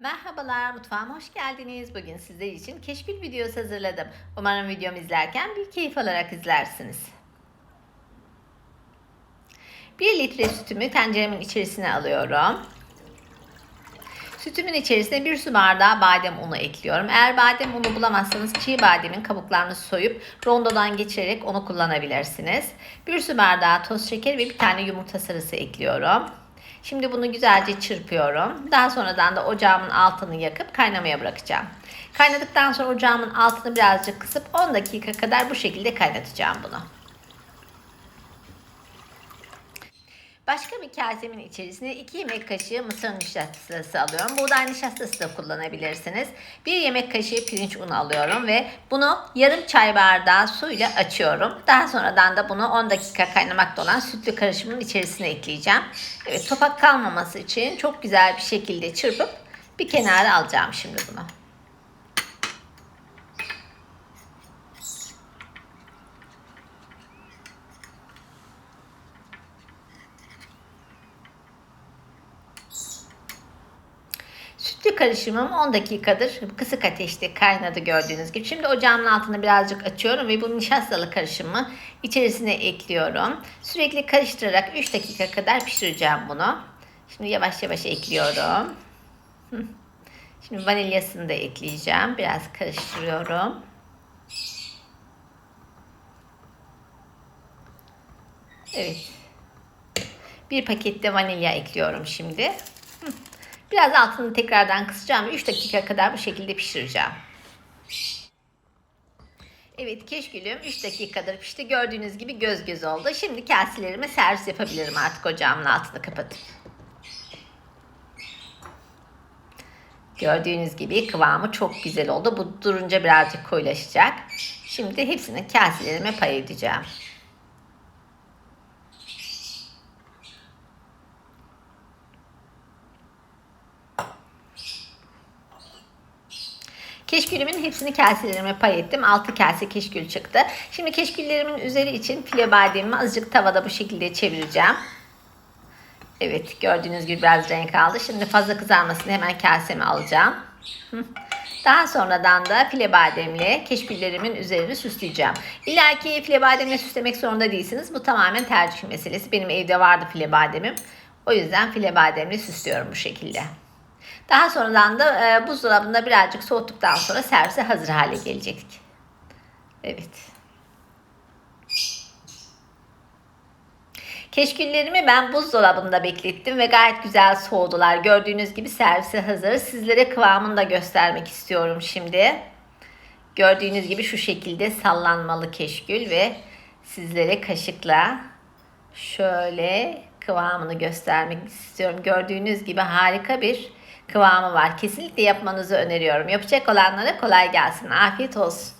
Merhabalar mutfağıma hoş geldiniz. Bugün sizler için keşkül videosu hazırladım. Umarım videomu izlerken bir keyif alarak izlersiniz. 1 litre sütümü tenceremin içerisine alıyorum. Sütümün içerisine bir su bardağı badem unu ekliyorum. Eğer badem unu bulamazsanız çiğ bademin kabuklarını soyup rondodan geçirerek onu kullanabilirsiniz. Bir su bardağı toz şeker ve bir tane yumurta sarısı ekliyorum. Şimdi bunu güzelce çırpıyorum. Daha sonradan da ocağımın altını yakıp kaynamaya bırakacağım. Kaynadıktan sonra ocağımın altını birazcık kısıp 10 dakika kadar bu şekilde kaynatacağım bunu. Başka bir kasemin içerisine 2 yemek kaşığı mısır nişastası alıyorum. Buğday nişastası da kullanabilirsiniz. 1 yemek kaşığı pirinç unu alıyorum ve bunu yarım çay bardağı suyla açıyorum. Daha sonradan da bunu 10 dakika kaynamakta olan sütlü karışımın içerisine ekleyeceğim. Evet topak kalmaması için çok güzel bir şekilde çırpıp bir kenara alacağım şimdi bunu. Sütlü karışımım 10 dakikadır kısık ateşte kaynadı gördüğünüz gibi. Şimdi ocağımın altını birazcık açıyorum ve bu nişastalı karışımı içerisine ekliyorum. Sürekli karıştırarak 3 dakika kadar pişireceğim bunu. Şimdi yavaş yavaş ekliyorum. Şimdi vanilyasını da ekleyeceğim. Biraz karıştırıyorum. Evet. Bir pakette vanilya ekliyorum şimdi. Biraz altını tekrardan kısacağım. 3 dakika kadar bu şekilde pişireceğim. Evet keşkülüm 3 dakikadır pişti. Gördüğünüz gibi göz göz oldu. Şimdi kaselerime servis yapabilirim artık ocağımın altını kapatıp. Gördüğünüz gibi kıvamı çok güzel oldu. Bu durunca birazcık koyulaşacak. Şimdi hepsini kaselerime pay edeceğim. Keşkülümün hepsini kaselerime pay ettim. 6 kase keşkül çıktı. Şimdi keşküllerimin üzeri için file bademimi azıcık tavada bu şekilde çevireceğim. Evet gördüğünüz gibi biraz renk aldı. Şimdi fazla kızarmasını hemen kaseme alacağım. Daha sonradan da file bademle keşküllerimin üzerini süsleyeceğim. İlla ki file bademle süslemek zorunda değilsiniz. Bu tamamen tercih meselesi. Benim evde vardı file bademim. O yüzden file bademle süslüyorum bu şekilde. Daha sonradan da e, buzdolabında birazcık soğuttuktan sonra servise hazır hale gelecek. Evet. Keşküllerimi ben buzdolabında beklettim ve gayet güzel soğudular. Gördüğünüz gibi servise hazır. Sizlere kıvamını da göstermek istiyorum şimdi. Gördüğünüz gibi şu şekilde sallanmalı keşkül ve sizlere kaşıkla şöyle kıvamını göstermek istiyorum. Gördüğünüz gibi harika bir kıvamı var. Kesinlikle yapmanızı öneriyorum. Yapacak olanlara kolay gelsin. Afiyet olsun.